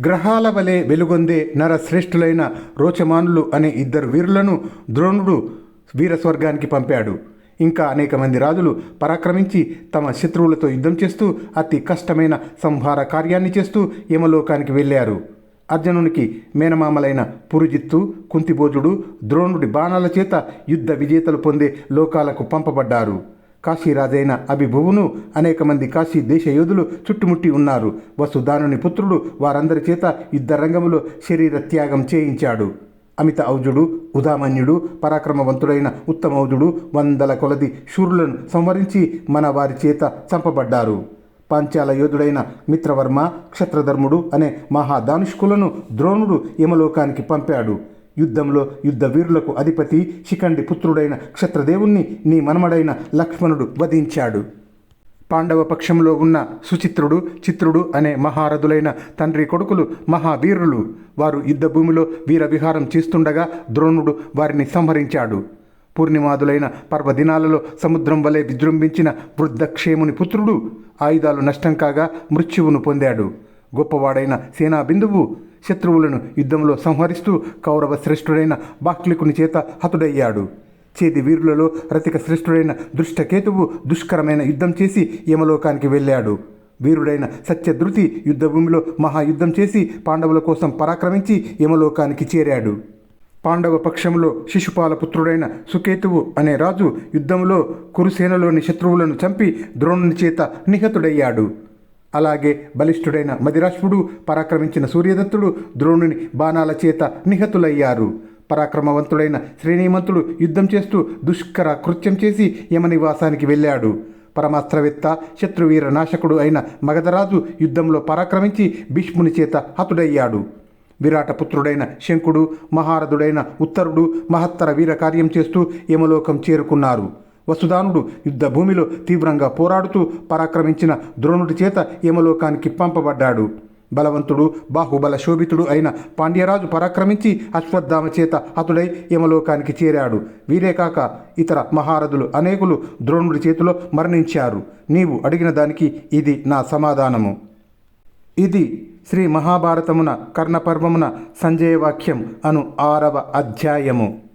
గ్రహాల వలె వెలుగొందే నరశ్రేష్ఠులైన రోచమానులు అనే ఇద్దరు వీరులను ద్రోణుడు వీరస్వర్గానికి పంపాడు. ఇంకా అనేక మంది రాజులు పరాక్రమించి తమ శత్రువులతో యుద్ధం చేస్తూ అతి కష్టమైన సంహార కార్యాన్ని చేస్తూ యమలోకానికి వెళ్ళారు. అర్జునునికి మేనమామలైన పురుజిత్తు కుంతిభోజుడు ద్రోణుడి బాణాల చేత యుద్ధ విజేతలు పొందే లోకాలకు పంపబడ్డారు. కాశీరాజైన అభిభువును అనేక మంది కాశీ దేశ యోధులు చుట్టుముట్టి ఉన్నారు. వసుదానుని పుత్రుడు వారందరి చేత యుద్ధరంగంలో శరీర త్యాగం చేయించాడు. అమిత ఔజుడు ఉదామన్యుడు పరాక్రమవంతుడైన ఉత్తమౌజుడు వందల కొలది శూరులను సంవరించి మన వారి చేత చంపబడ్డారు. పాంచాల యోధుడైన మిత్రవర్మ క్షత్రధర్ముడు అనే మహాదానుష్కులను ద్రోణుడు యమలోకానికి పంపాడు. యుద్ధంలో యుద్ధ వీరులకు అధిపతి శిఖండి పుత్రుడైన క్షత్రదేవుణ్ణి నీ మనమడైన లక్ష్మణుడు వధించాడు. పాండవ పక్షంలో ఉన్న సుచిత్రుడు చిత్రుడు అనే మహారథులైన తండ్రి కొడుకులు మహావీరులు. వారు యుద్ధ భూమిలో వీర విహారం చేస్తుండగా ద్రోణుడు వారిని సంహరించాడు. పూర్ణిమాదులైన పర్వదినాలలో సముద్రం వలె విజృంభించిన వృద్ధక్షేముని పుత్రుడు ఆయుధాలు నష్టం కాగా మృత్యువును పొందాడు. గొప్పవాడైన సేనా బిందువు శత్రువులను యుద్ధంలో సంహరిస్తూ కౌరవ శ్రేష్ఠుడైన బాక్లికుని చేత హతుడయ్యాడు. చేది వీరులలో రతిక శ్రేష్ఠుడైన దుష్టకేతువు దుష్కరమైన యుద్ధం చేసి యమలోకానికి వెళ్ళాడు. వీరుడైన సత్యధృతి యుద్ధభూమిలో మహాయుద్ధం చేసి పాండవుల కోసం పరాక్రమించి యమలోకానికి చేరాడు. పాండవ పక్షంలో శిశుపాల పుత్రుడైన సుకేతువు అనే రాజు యుద్ధంలో కురుసేనలోని శత్రువులను చంపి ద్రోణుని చేత నిహతుడయ్యాడు. అలాగే బలిష్ఠుడైన మదిరాష్పుడు పరాక్రమించిన సూర్యదత్తుడు ద్రోణుని బాణాల చేత నిహతులయ్యారు. పరాక్రమవంతుడైన శ్రీనిమంతుడు యుద్ధం చేస్తూ దుష్కర కృత్యం చేసి యమనివాసానికి వెళ్ళాడు. పరమాస్త్రవేత్త శత్రువీర నాశకుడు అయిన మగధరాజు యుద్ధంలో పరాక్రమించి భీష్ముని చేత హతుడయ్యాడు. విరాట పుత్రుడైన శంకుడు మహారథుడైన ఉత్తరుడు మహత్తర వీర కార్యం చేస్తూ యమలోకం చేరుకున్నారు. వసుదానుడు యుద్ధ భూమిలో తీవ్రంగా పోరాడుతూ పరాక్రమించిన ద్రోణుడి చేత యమలోకానికి పంపబడ్డాడు. బలవంతుడు బాహుబల శోభితుడు అయిన పాండ్యరాజు పరాక్రమించి అశ్వత్థామ చేత అతుడై యమలోకానికి చేరాడు. వీరే కాక ఇతర మహారథులు అనేకులు ద్రోణుడి చేతిలో మరణించారు. నీవు అడిగిన దానికి ఇది నా సమాధానము. ఇది శ్రీ మహాభారతమున కర్ణపర్వమున సంజయవాక్యం అను ఆరవ అధ్యాయము.